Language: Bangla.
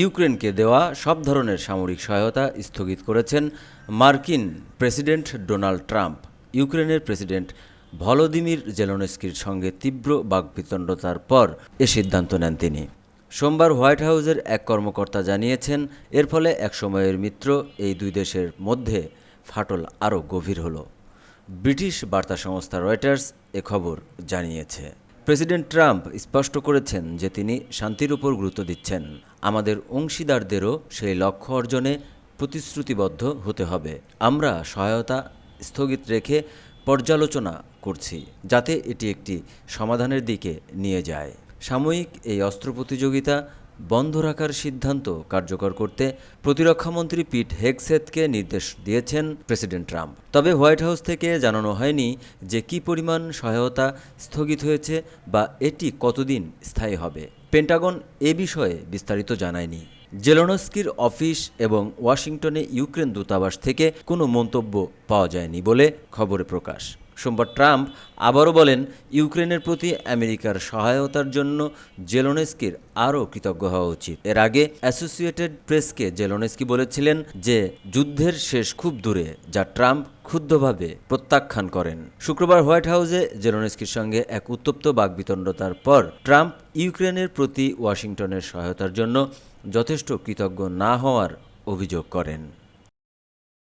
ইউক্রেনকে দেওয়া সব ধরনের সামরিক সহায়তা স্থগিত করেছেন মার্কিন প্রেসিডেন্ট ডোনাল্ড ট্রাম্প। ইউক্রেনের প্রেসিডেন্ট ভলোদিমির জেলনস্কির সঙ্গে তীব্র বাকবিতণ্ডতার পর এ সিদ্ধান্ত নেন তিনি। সোমবার হোয়াইট হাউসের এক কর্মকর্তা জানিয়েছেন, এর ফলে এক সময়ের মিত্র এই দুই দেশের মধ্যে ফাটল আরও গভীর হলো। ব্রিটিশ বার্তা সংস্থা রয়টার্স এ খবর জানিয়েছে। প্রেসিডেন্ট ট্রাম্প স্পষ্ট করেছেন যে তিনি শান্তির উপর গুরুত্ব দিচ্ছেন। আমাদের অংশীদারদেরও সেই লক্ষ্য অর্জনে প্রতিশ্রুতিবদ্ধ হতে হবে। আমরা সহায়তা স্থগিত রেখে পর্যালোচনা করছি, যাতে এটি একটি সমাধানের দিকে নিয়ে যায়। সাময়িক এই অস্ত্র প্রতিযোগিতা বন্ধ রাখার সিদ্ধান্ত কার্যকর করতে প্রতিরক্ষামন্ত্রী পিট হেগসেথকে নির্দেশ দিয়েছেন প্রেসিডেন্ট ট্রাম্প। তবে হোয়াইট হাউস থেকে জানানো হয়নি যে কি পরিমাণ সহায়তা স্থগিত হয়েছে বা এটি কতদিন স্থায়ী হবে। পেন্টাগন এ বিষয়ে বিস্তারিত জানায়নি। জেলনস্কির অফিস এবং ওয়াশিংটনে ইউক্রেন দূতাবাস থেকে কোনো মন্তব্য পাওয়া যায়নি বলে খবরে প্রকাশ। সোমবার ট্রাম্প আবারও বলেন, ইউক্রেনের প্রতি আমেরিকার সহায়তার জন্য জেলোনেস্কির আরও কৃতজ্ঞ হওয়া উচিত। এর আগে অ্যাসোসিয়েটেড প্রেসকে জেলোনেস্কি বলেছিলেন যে, যুদ্ধের শেষ খুব দূরে, যা ট্রাম্প ক্ষুব্ধভাবে প্রত্যাখ্যান করেন। শুক্রবার হোয়াইট হাউসে জেলোনেস্কির সঙ্গে এক উত্তপ্ত বাকবিতণ্ডতার পর ট্রাম্প ইউক্রেনের প্রতি ওয়াশিংটনের সহায়তার জন্য যথেষ্ট কৃতজ্ঞ না হওয়ার অভিযোগ করেন।